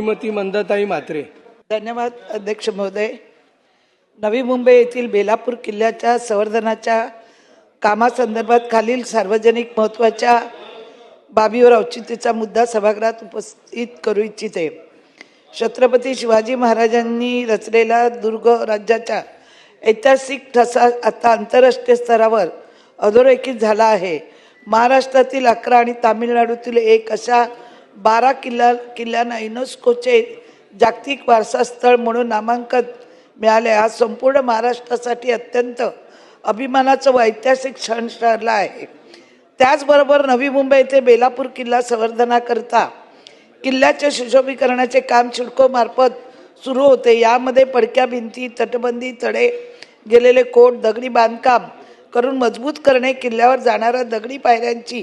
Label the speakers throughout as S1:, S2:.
S1: श्रीमती मंदाताई म्हात्रे.
S2: धन्यवाद अध्यक्ष महोदय. नवी मुंबई येथील बेलापूर किल्ल्याच्या संवर्धनाच्या कामासंदर्भात खालील सार्वजनिक महत्त्वाच्या बाबीवर औचित्याचा मुद्दा सभागृहात उपस्थित करू इच्छिते. छत्रपती शिवाजी महाराजांनी रचलेला दुर्ग राज्याच्या ऐतिहासिक ठसा आता आंतरराष्ट्रीय स्तरावर अधोरेखित झाला आहे. महाराष्ट्रातील अकरा आणि तामिळनाडूतील एक अशा बारा किल्ला किल्ल्यांना युनेस्कोचे जागतिक वारसा स्थळ म्हणून नामांकन मिळाले. हा संपूर्ण महाराष्ट्रासाठी अत्यंत अभिमानाचं व ऐतिहासिक क्षण ठरला आहे. त्याचबरोबर नवी मुंबई येथे बेलापूर किल्ला संवर्धनाकरता किल्ल्याच्या सुशोभीकरणाचे काम सिडकोमार्फत सुरू होते. यामध्ये पडक्या भिंती तटबंदी तडे गेलेले कोट दगडी बांधकाम करून मजबूत करणे किल्ल्यावर जाणाऱ्या दगडी पायऱ्यांची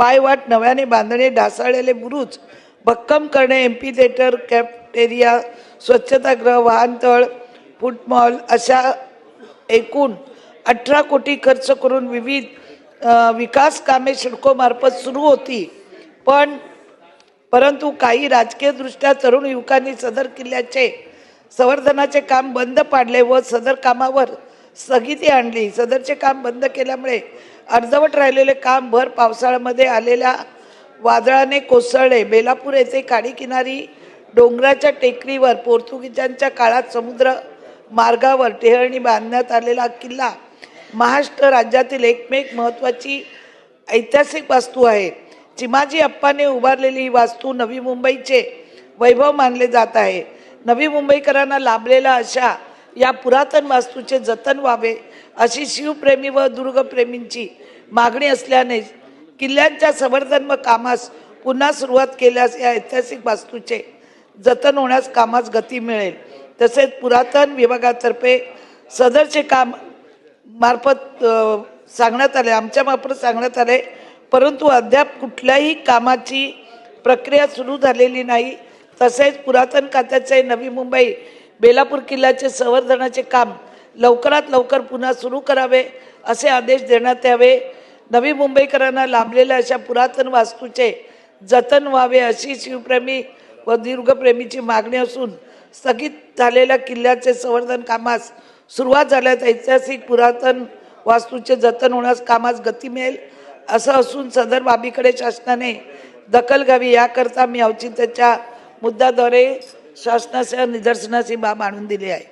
S2: पायवाट नव्याने बांधणे ढासाळलेले बुरुज भक्कम करणे एम्पिथेटर कॅप्टेरिया कॅफेटेरिया स्वच्छतागृह वाहनतळ फुटमॉल अशा एकूण अठरा कोटी खर्च करून विविध विकास कामे सिडकोमार्फत सुरू होती. पण परंतु काही राजकीयदृष्ट्या तरुण युवकांनी सदर किल्ल्याचे संवर्धनाचे काम बंद पाडले व सदर कामावर स्थगिती आणली. सदरचे काम बंद केल्यामुळे अर्धवट राहिलेले काम भर पावसाळ्यामध्ये आलेल्या वादळाने कोसळले. बेलापूर येथे काडीकिनारी डोंगराच्या टेकडीवर पोर्तुगीजांच्या काळात समुद्र मार्गावर टेहळणी बांधण्यात आलेला किल्ला महाराष्ट्र राज्यातील एकमेक महत्त्वाची ऐतिहासिक वास्तू आहे. चिमाजी अप्पाने उभारलेली ही वास्तू नवी मुंबईचे वैभव मानले जात आहे. नवी मुंबईकरांना लाभलेला अशा या पुरातन वास्तूचे जतन व्हावे अशी शिवप्रेमी व दुर्गप्रेमींची मागणी असल्याने किल्ल्यांच्या संवर्धन व कामास पुन्हा सुरुवात केल्यास या ऐतिहासिक वास्तूचे जतन होण्यास कामास गती मिळेल. तसेच पुरातन विभागातर्फे सदरचे काम मार्फत सांगण्यात आले आमच्या मार्फत सांगण्यात आले. परंतु अद्याप कुठल्याही कामाची प्रक्रिया सुरू झालेली नाही. तसेच पुरातन खात्याचे नवी मुंबई बेलापूर किल्ल्याचे संवर्धनाचे काम लवकरात लवकर पुन्हा सुरू करावे असे आदेश देण्यात यावे. नवी मुंबईकरांना लाभलेल्या अशा पुरातन वास्तूचे जतन व्हावे अशी शिवप्रेमी व दीर्घप्रेमीची मागणी असून स्थगित झालेल्या किल्ल्याचे संवर्धन कामास सुरुवात झाल्यास ऐतिहासिक पुरातन वास्तूचे जतन होण्यास कामास गती मिळेल असं असून सदर बाबीकडे शासनाने दखल घ्यावी याकरता मी औचित्याच्या मुद्द्याद्वारे शासनाच्या निदर्शनाची बाब आणून दिली आहे.